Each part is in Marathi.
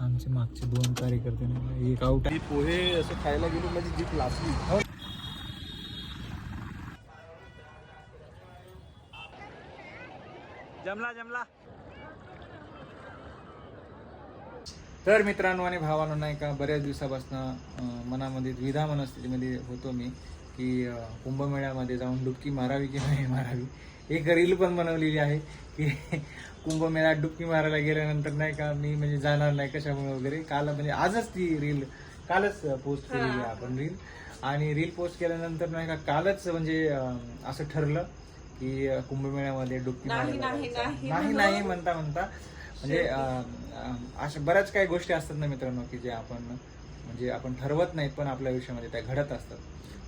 आमचे मागचे दोन कार्यकर्ते एक आउट आहे पोहे असं खायला गेलो माझी जीप लाचली जमला जमला. तर मित्रांनो आणि भावांनो नाही का बऱ्याच दिवसापासून मनामध्ये द्विधा मनस्थितीमध्ये होतो मी की कुंभमेळ्यामध्ये जाऊन डुबकी मारावी की नाही मारावी एक रील पण बनवलेली आहे की कुंभमेळ्यात डुबकी मारायला गेल्यानंतर नाही का मी म्हणजे जाणार नाही कशामुळे वगैरे. काल म्हणजे आजच ती रील कालच पोस्ट केलेली आहे आपण रील आणि रील पोस्ट केल्यानंतर नाही का कालच म्हणजे असं ठरलं की कुंभमेळ्यामध्ये डुबकी. नाही नाही म्हणता म्हणता. म्हणजे अशा बऱ्याच काही गोष्टी असतात ना मित्रांनो की जे आपण म्हणजे आपण ठरवत नाहीत पण आपल्या आयुष्यामध्ये त्या घडत असतात.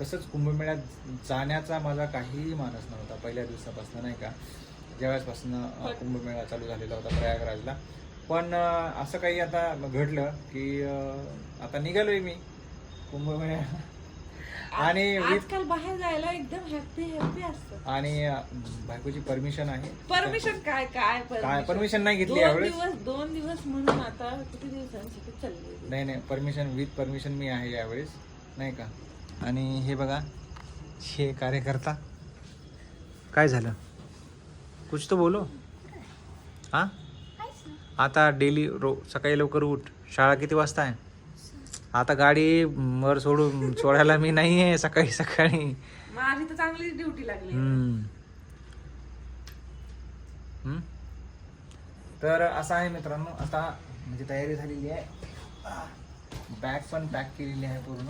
तसंच कुंभमेळ्यात जाण्याचा माझा काहीही मानस नव्हता पहिल्या दिवसापासून नाही का? ज्यावेळेसपासून अं, कुंभमेळा चालू झालेला होता प्रयागराजला. पण असं काही आता घडलं की आता निघालोय मी कुंभमेळ्या. आणि आजकाल बाहेर जायला एकदम हॅपी हॅपी असतं. आणि बायकोची परमिशन आहे. परमिशन काय काय काय परमिशन नाही घेतली दोन यावेळेस? दिवस दोन दिवस म्हणून आता किती दिवसांसाठी चालली नाही नाही परमिशन विथ परमिशन मी आहे यावेळेस. नाही का? आणि हे बघा हे कार्यकर्ता. काय झालं? कुछ तो बोलो. हा? आता डेली रो सकाळी लवकर उठ. शाळा किती वाजता आहे? आता गाडी वर सोडून सोडायला मी नाही आहे सकाळी सकाळी. माझी तर चांगली ड्युटी लागली. तर असं आहे मित्रांनो आता म्हणजे तयारी झालेली आहे. बॅग पण पॅक केलेली आहे पूर्ण.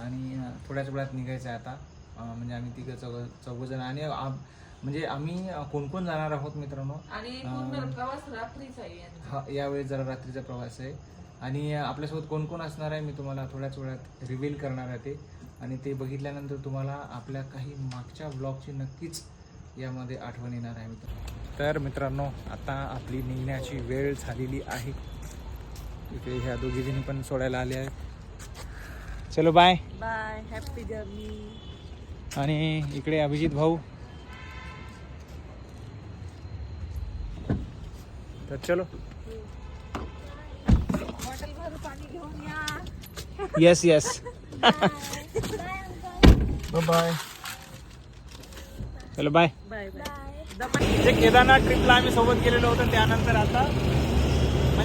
आणि थोड्याच वेळात निघायचं आहे आता. म्हणजे आम्ही तिघं चौघ चौघजण आणि आम- म्हणजे आम्ही कोण कोण जाणार आहोत मित्रांनो? आणि पूर्ण प्रवास रात्रीचा आहे यांचा. हा यावेळी जरा रात्रीचा प्रवास आहे. आणि आपल्यासोबत कोण कोण असणार आहे मी तुम्हाला थोड्याच वेळात रिव्हील करणार आहे ते. आणि ते बघितल्यानंतर तुम्हाला आपल्या काही मागच्या ब्लॉगची नक्कीच यामध्ये आठवण येणार आहे मित्रांनो. तर मित्रांनो आता आपली निघण्याची वेळ झालेली आहे. इथे ह्या दोघी जणी पण सोडायला आल्या आहेत. चलो बाय बाय हॅपी जर्नी आणि इकडे अभिजित भाऊ. तर चलो. येस येस बाय चलो बाय बाय केदारनाथ ट्रिपला आम्ही सोबत गेलेलो होतो त्यानंतर आता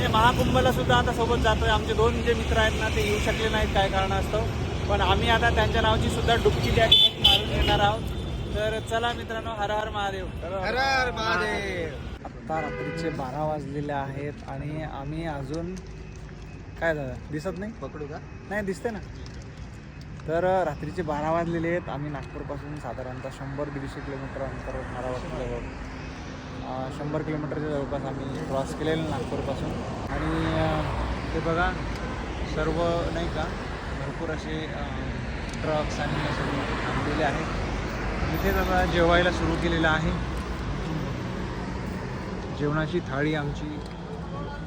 म्हणजे महाकुंभला सुद्धा आता सोबत जातोय. आमचे दोन जे मित्र आहेत ना ते येऊ शकले नाहीत काय कारणास्तव. पण आम्ही आता त्यांच्या नावाची सुद्धा डुबकी त्या ठिकाणी मारून येणार आहोत. तर चला मित्रांनो हर हर महादेव. हर हर महादेव. आत्ता रात्रीचे बारा वाजलेले आहेत आणि आम्ही अजून काय दादा दिसत नाही? पकडू का? नाही दिसते ना. तर रात्रीचे बारा वाजलेले आहेत. आम्ही नागपूरपासून साधारणतः शंभर दीडशे किलोमीटर अंतर अ, शंभर किलोमीटरच्या जवळपास आम्ही क्रॉस केलेलं नागपूरपासून. आणि ते बघा सर्व नाही का भरपूर असे ट्रक्स आणि हे सगळे थांबलेले आहेत. इथेच आता जेवायला सुरू केलेलं आहे. जेवणाची थाळी आमची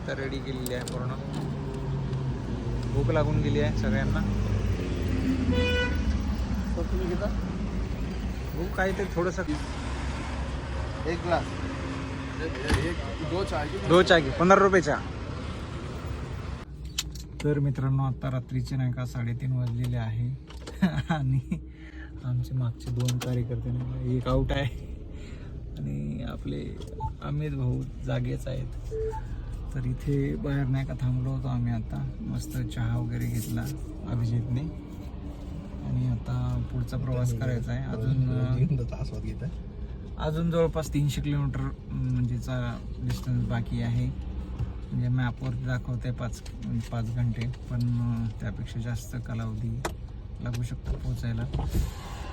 तर रेडी केलेली आहे पूर्ण. भूक लागून गेली आहे सगळ्यांना. तुम्ही घेता? भूक काय ते थोडंसं. एक ग्लास. दो चाय दो पंधरा रुपयाच्या तर मित्रांनो आता रात्रीचे नाही का साडेतीन वाजलेले आहे. आणि आमचे मागचे दोन कार्यकर्ते नाही एक आउट आहे. आणि आपले अमित भाऊ जागेच आहेत. तर इथे बाहेर नाही का थांबलो होतो आम्ही आता. मस्त चहा वगैरे घेतला अभिजितने. आणि आता पुढचा प्रवास करायचा आहे. अजून तास घेत आहे अजून जवळपास तीनशे किलोमीटर म्हणजेचा डिस्टन्स बाकी आहे. म्हणजे मॅपवरती दाखवते पाच पाच घंटे पण त्यापेक्षा जास्त कालावधी लागू शकतो पोचायला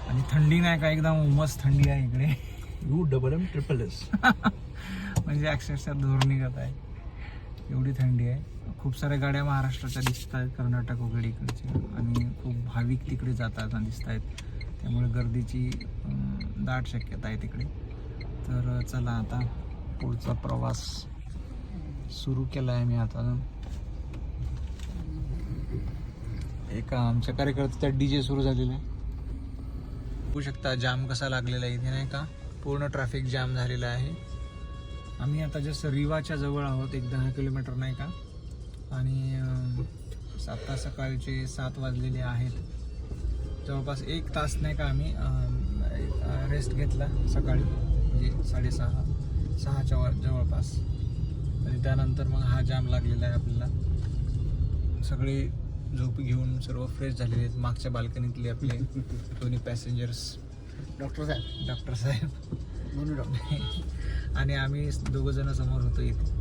आणि थंडी नाही का एकदम उमस थंडी आहे इकडे. U double M triple S म्हणजे अक्षरशः धोर निघत आहे. एवढी थंडी आहे. खूप साऱ्या गाड्या महाराष्ट्राच्या दिसत आहेत कर्नाटक वगैरे इकडचे. आणि खूप भाविक तिकडे जातात दिसत आहेत त्यामुळे गर्दीची दाट शक्यता आहे तिकडे. तर चला आता पुढचा प्रवास सुरू केला आहे मी आता. एका आमच्या कार्यकर्त्याचा डी जे सुरू झालेला आहे. बघू शकता जाम कसा लागलेला आहे इथे नाही का? पूर्ण ट्रॅफिक जाम झालेला आहे. आम्ही आता जस्ट रिवाच्या जवळ आहोत एक दहा किलोमीटर नाही का? आणि आता सकाळचे सात वाजलेले आहेत. जवळपास एक तास नाही का आम्ही रेस्ट घेतला सकाळी म्हणजे साडेसहा सहाच्या वर जवळपास. आणि त्यानंतर मग हा जाम लागलेला आहे आपल्याला. सगळे झोप घेऊन सर्व फ्रेश झालेले आहेत. मागच्या बाल्कनीतले आपले दोन्ही पॅसेंजर्स डॉक्टर साहेब. डॉक्टर साहेब. म्हणून डॉक्टर आणि आम्ही दोघ जण समोर होतो इथे.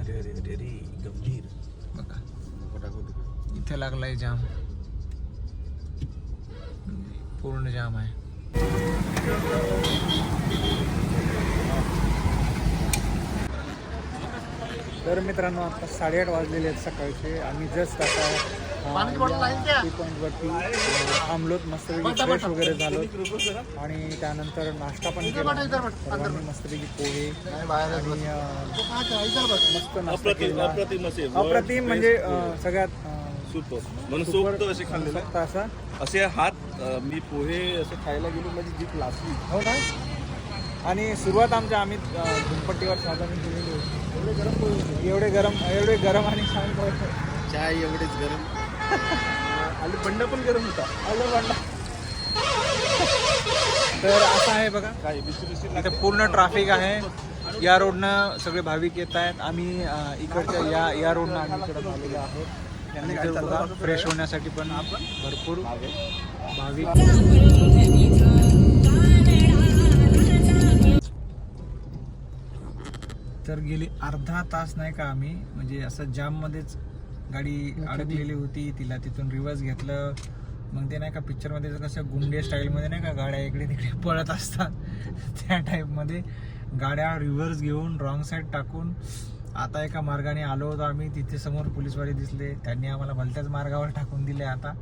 अरे अरे अरे गंभीर. बघा. इथे लागलाय जाम पूर्ण जाम आहे. तर मित्रांनो आता साडेआठ वाजलेले आहेत सकाळचे. आम्ही जस्ट आता टी पॉईंटवरती थांबलोत मस्तपैकी फ्रेश वगैरे झालो आणि त्यानंतर नाश्ता पण केला. सर्वांनी मस्तपैकी पोहे. आणि. मस्त नाश्ता केला. अप्रतिम म्हणजे सगळ्यात असे खाल्लेले. मस्त असा. असे हात मी पोहे असे खायला गेलो माझी जीप लाचली हो का आणि सुरुवात आमच्या आम्ही अं, झुमपट्टीवर साधारण केलेली होती. एवढे गरम एवढे गरम आणि शांत होते. चाय एवढेच गरम. आणि बंड पण गरम होता. अगं म्हणला. तर असं आहे बघा. काय इथे पूर्ण ट्रॅफिक आहे. या रोडनं सगळे भाविक येत आहेत. आम्ही इकडच्या या या रोडनं आम्ही इकडे आलेलो आहोत. फ्रेश होण्यासाठी पण भरपूर भाविक. तर गेली अर्धा तास नाही का आम्ही म्हणजे असं जाममध्येच गाडी अडकलेली होती तिला तिथून रिव्हर्स घेतलं. मग ते नाही का पिक्चरमध्ये कसं गुंडे स्टाईलमध्ये नाही का गाड्या इकडे तिकडे पळत असतात त्या टाईपमध्ये गाड्या रिव्हर्स घेऊन रॉंग साईड टाकून आता एका मार्गाने आलो होतो आम्ही. तिथे समोर पोलीसवाले दिसले. त्यांनी आम्हाला भलत्याच मार्गावर टाकून दिले आता.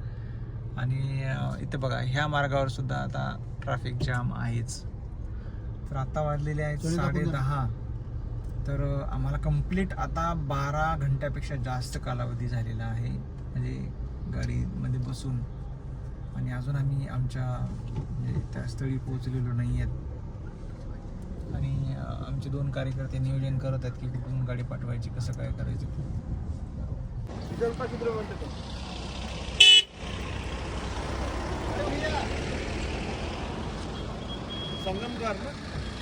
आणि इथे बघा ह्या मार्गावर सुद्धा आता ट्रॅफिक जाम आहेच. तर आता वाजलेले आहेत साडे? दहा तर आम्हाला कंप्लीट आता बारा घंट्यापेक्षा जास्त कालावधी झालेला आहे. म्हणजे गाडीमध्ये बसून. आणि अजून आम्ही आमच्या म्हणजे त्या स्थळी पोहोचलेलो नाही आहेत आणि आमचे दोन कार्यकर्ते नियोजन करत आहेत की कुठून गाडी पाठवायची कसं काय करायचं. संगमकार ना?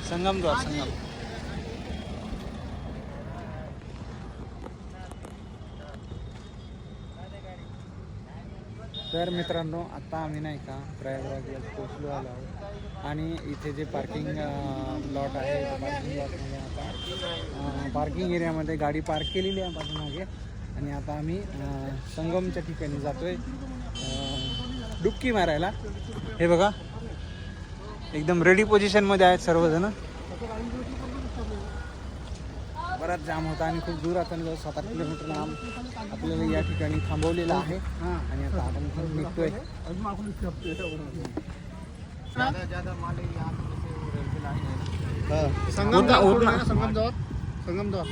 संगमद्वार संगम. तर मित्रांनो आता आम्ही नाही का प्रयागराजला पोचलो आलो आहोत. आणि इथे जे पार्किंग लॉट आहे पार्किंग लॉटमध्ये आता पार्किंग एरियामध्ये गाडी पार्क केलेली आहे पाठीमागे. आणि आता आम्ही संगमच्या ठिकाणी जातोय आहे डुबकी मारायला. हे बघा एकदम रेडी पोझिशनमध्ये आहेत सर्वजण. बराच जाम होता आणि खूप दूर आपण जवळ सात आठ किलोमीटर लांब आपल्याला या ठिकाणी थांबवलेलं आहे. आणि आता आपण निघतोय. उतना- ना, संगम द्वार संगम द्वार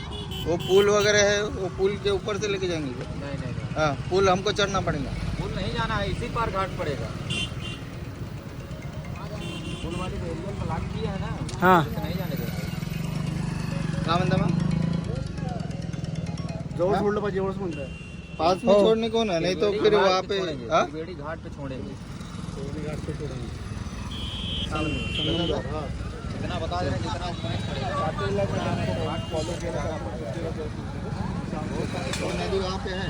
वो पुल वगैरह है वो पुल के ऊपर से लेके जाएँगे। नहीं नहीं हाँ पुल हमको चढ़ना पड़ेगा। पुल नहीं जाना है इसी पार घाट पड़ेगा। पुल वाली रेलवे किया है ना हाँ। नहीं जाने क्या पाहिजे एवढंच म्हणताय पास में छोड़ने कौन है नहीं तो फिर वहाँ पे छोड़ेंगे, हाँ? त्रिवेणी घाट पे छोड़ेंगे। बता रहे हैं, फॉलो किया नदी वहाँ पे है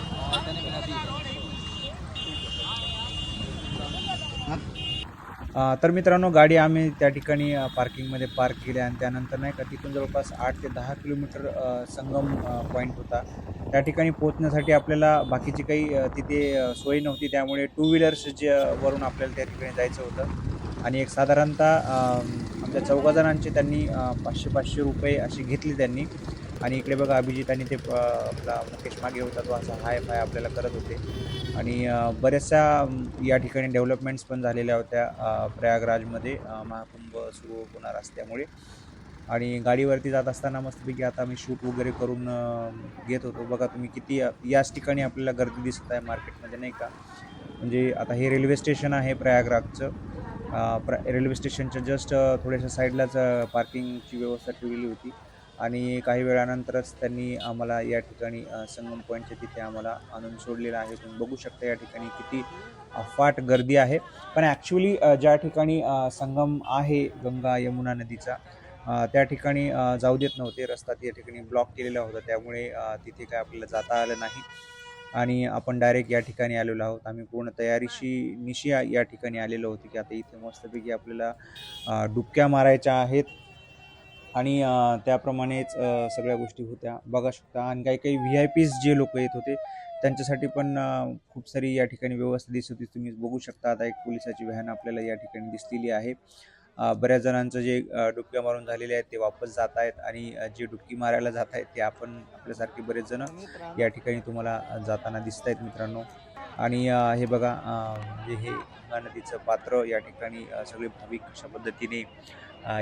तर मित्रांनो गाडी आम्ही त्या ठिकाणी पार्किंगमध्ये पार्क केली आणि त्यानंतर नाही का तिथून जवळपास आठ ते दहा किलोमीटर संगम पॉईंट होता. त्या ठिकाणी पोहोचण्यासाठी आपल्याला बाकीची काही तिथे सोय नव्हती. त्यामुळे टू व्हीलर्स जे वरून आपल्याला त्या ठिकाणी जायचं होतं. आणि एक साधारणतः आमच्या चौघा जणांचे त्यांनी पाचशे पाचशे रुपये अशी घेतली त्यांनी. आणि इकडे बघा अभिजित आणि ते आपला मुकेश मागे होता तो असा हाय फाय आपल्याला करत होते. आणि बऱ्याचशा या ठिकाणी डेव्हलपमेंट्स पण झालेल्या होत्या प्रयागराजमध्ये महाकुंभ सुरू होणार असल्यामुळे. आणि गाडीवरती जात असताना मस्तपैकी आता आम्ही शूट वगैरे करून घेत होतो. बघा तुम्ही किती याच ठिकाणी आपल्याला गर्दी दिसत आहे मार्केटमध्ये नाही का? म्हणजे आता हे रेल्वे स्टेशन आहे प्रयागराजचं. प्र रेल्वे स्टेशनच्या जस्ट थोड्याशा साईडलाच पार्किंगची व्यवस्था ठेवलेली होती. आणि काही वेळानंतरच त्यांनी आम्हाला या ठिकाणी संगम पॉईंटच्या तिथे आम्हाला आणून सोडलेलं आहे. तुम्ही बघू शकता या ठिकाणी किती अफाट गर्दी आहे. पण ॲक्च्युली ज्या ठिकाणी संगम आहे गंगा यमुना नदीचा त्या ठिकाणी जाऊ देत नव्हते. रस्ता त्या ठिकाणी ब्लॉक केलेला होता. त्यामुळे तिथे काय आपल्याला जाता आलं नाही. आणि आपण डायरेक्ट या ठिकाणी आलेलो आहोत. आम्ही पूर्ण तयारीशी निशी या ठिकाणी आलेलो होतो की आता इथे मस्तपैकी आपल्याला डुबक्या मारायच्या आहेत. आणि त्याप्रमाणेच सगळ्या गोष्टी होत्या. बघा शकता आणि काही काही व्ही आय पीज जे लोक येत होते त्यांच्यासाठी पण खूप सारी या ठिकाणी व्यवस्था दिसत होती. तुम्ही बघू शकता आता एक पोलिसाची व्हॅन आपल्याला या ठिकाणी दिसलेली आहे. बऱ्याच जणांचं जे डुबक्या मारून झालेले आहेत ते वापस जात आहेत आणि जे डुबकी मारायला जात आहेत ते आपण आपल्यासारखे बरेच जण या ठिकाणी तुम्हाला जाताना दिसत आहेत मित्रांनो. आणि हे बघा म्हणजे हे गंगा नदीचं पात्र या ठिकाणी सगळे भाविक अशा पद्धतीने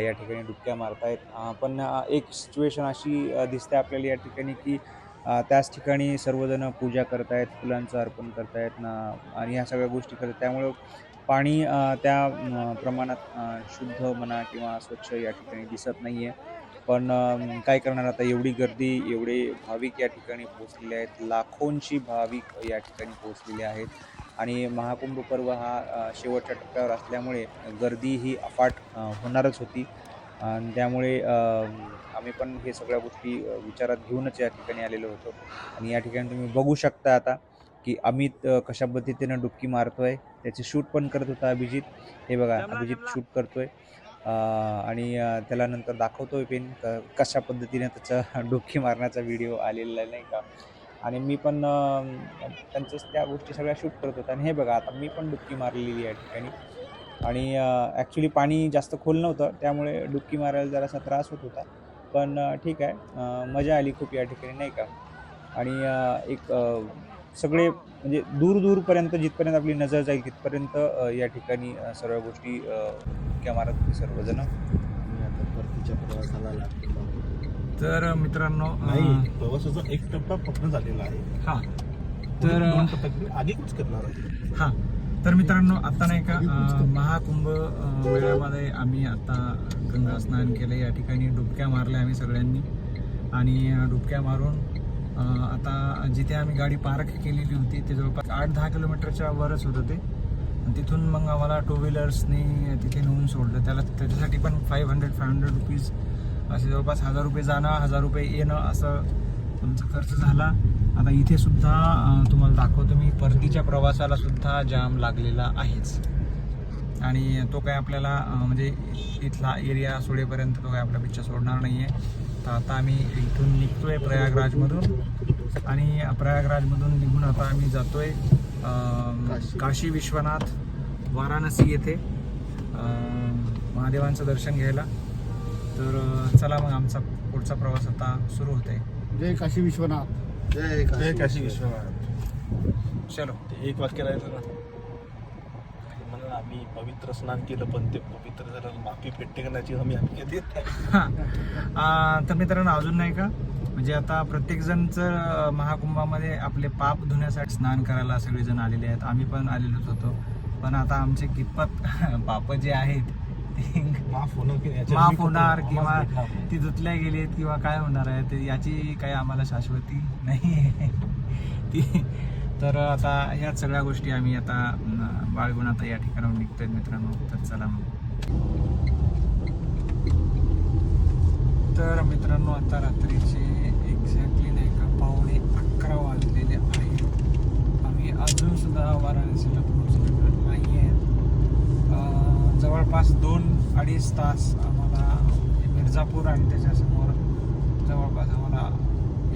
या ठिकाणी डुबक्या मारतायत. पण एक सिच्युएशन अशी दिसते आपल्याला या ठिकाणी की त्याच ठिकाणी सर्वजण पूजा करतायत फुलांचं अर्पण करतायत ना आणि ह्या सगळ्या गोष्टी करतात त्यामुळं पाणी त्या प्रमाणात शुद्ध म्हणा किंवा स्वच्छ या ठिकाणी दिसत नाही आहे पण काय करणार आता? एवढी गर्दी एवढे भाविक या ठिकाणी पोहोचलेले आहेत. लाखोंची भाविक या ठिकाणी पोहोचलेले आहेत. आणि महाकुंभ पर्व हा शेवटच्या टप्प्यावर असल्यामुळे गर्दी ही अफाट होणारच होती. आणि त्यामुळे आम्ही पण हे सगळ्या गोष्टी विचारात घेऊनच या ठिकाणी आलेलो होतो. आणि या ठिकाणी तुम्ही बघू शकता आता की अमित कशा पद्धतीनं डुबकी मारतोय त्याचे शूट पण करत होता अभिजित. हे बघा अभिजित शूट करतोय. अ, आणि त्याला नंतर दाखवतोय पेन क कशा पद्धतीने त्याचा डुबकी मारण्याचा व्हिडिओ आलेला आहे नाही का? आणि मी पण त्यांच्याच त्या गोष्टी सगळ्या शूट करत होतो. आणि हे बघा आता मी पण डुबकी मारलेली आहे या ठिकाणी. आणि ॲक्च्युली पाणी जास्त खोल नव्हतं त्यामुळे डुबकी मारायला जरासा त्रास होत होता. पण ठीक आहे. मजा आली खूप या ठिकाणी नाही का? आणि एक सगळे म्हणजे दूर दूरपर्यंत जिथपर्यंत आपली नजर जाईल तिथपर्यंत या ठिकाणी सर्व गोष्टी डुबक्या मारत होते सर्वजण. परतीच्या प्रवासाला तर मित्रांनो नाही प्रवासाचा एक टप्पा पूर्ण झालेला आहे. हा. तर आधीच करणार आहे. हां. तर मित्रांनो आता नाही का महाकुंभ मेळ्यामध्ये आम्ही आता गंगा स्नान केलं. या ठिकाणी डुबक्या मारल्या आम्ही सगळ्यांनी. आणि डुबक्या मारून आता जिथे आम्ही गाडी पार्क केलेली होती ते जवळपास आठ दहा किलोमीटरच्या वरच होतं ते. आणि तिथून मग आम्हाला टू व्हीलर्सनी तिथे नेऊन सोडलं. त्याला त्याच्यासाठी पण five hundred five hundred rupees असे जवळपास हजार रुपये जाणं हजार रुपये येणं असं तुमचा खर्च झाला. आता इथे सुद्धा तुम्हाला दाखवतो मी परतीच्या प्रवासाला सुद्धा जाम लागलेला आहेच. आणि तो काय आपल्याला म्हणजे इथला एरिया सोडेपर्यंत तो काय आपला पिक्चर सोडणार नाही आहे तर आता आम्ही इथून निघतोय प्रयागराजमधून. आणि प्रयागराजमधून निघून आता आम्ही जातोय अं, काशी. विश्वनाथ वाराणसी येथे. महादेवांचं दर्शन घ्यायला. तर चला मग आमचा पुढचा प्रवास आता सुरू होत आहे जय काशी विश्वनाथ. जय काशी विश्वनाथ. चलो. एक वाक्य राहिलं ना. आम्ही पवित्र स्नान केलं पण ते पवित्र झालं माफी करण्याची हमी आम्ही देत. आ, तर मित्रांनो अजून नाही का म्हणजे आता प्रत्येक जणचं महाकुंभामध्ये आपले पाप धुण्यासाठी स्नान करायला सगळेजण आलेले आहेत आम्ही पण आलेलोच होतो पण आता आमचे कितपत पाप जे आहेत ते माफ होणार किंवा. ती धुतल्या गेलीत किंवा काय होणार आहे ते याची काही आम्हाला शाश्वती नाही आहे. ती तर आता ह्या सगळ्या गोष्टी आम्ही आता बाळगून आता या ठिकाणाहून निघतोय मित्रांनो. तर चला मग. तर मित्रांनो आता रात्रीचे एक्झॅक्टली नाही का पावणे अकरा वाजलेले आहेत आम्ही अजून सुद्धा वाराणसीला पोहोचलेलो नाही आहेत जवळपास दोन अडीच तास आम्हाला मिर्झापूर आणि त्याच्यासमोर जवळपास आम्हाला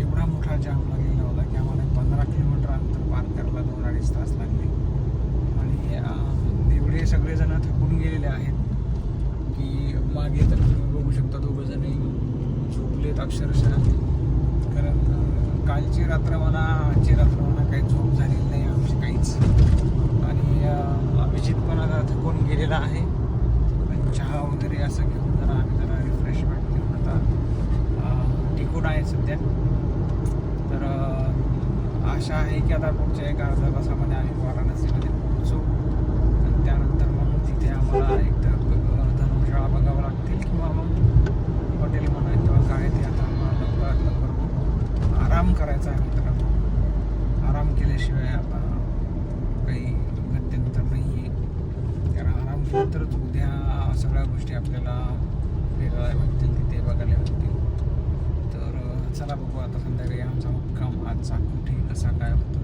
एवढा मोठा जाम लागलेला होता की आम्हाला पंधरा किलोमीटर अंतर पार करायला दोन अडीच तास लागले. आणि एवढे सगळेजण थकून गेलेले आहेत की मागे तर तुम्ही बघू शकता दोघंजणही झोपलेत अक्षरशः. कारण कालची रात्र म्हणा आजची रात्र म्हणा काही झोप झालेली नाही आमची काहीच. आणि अभिजित पण आता थकून गेलेला आहे. चहा वगैरे असं घेऊन जरा आम्ही जरा रिफ्रेशमेंट घेऊन आता टिकून आहे सध्या. तर आशा आहे की आता पुढच्या एक अर्धा तासामध्ये आम्ही वाराणसीमध्ये पोहोचू. आणि त्यानंतर मग तिथे आम्हाला एक तर धर्मशाळा बघावं लागतील किंवा मग हॉटेल म्हणा किंवा काय ते आता आराम करायचा आहे मित्रांनो. आराम केल्याशिवाय आता काही गत्यंतर नाही आहे कारण आराम केला तरच उद्या सगळ्या गोष्टी आपल्याला वेगळ्या भेटतील तिथे बघायला भेटतील तर अं, चला बघू आता संध्याकाळी आमचा मुक्काम आजचा कुठे कसा काय होतो?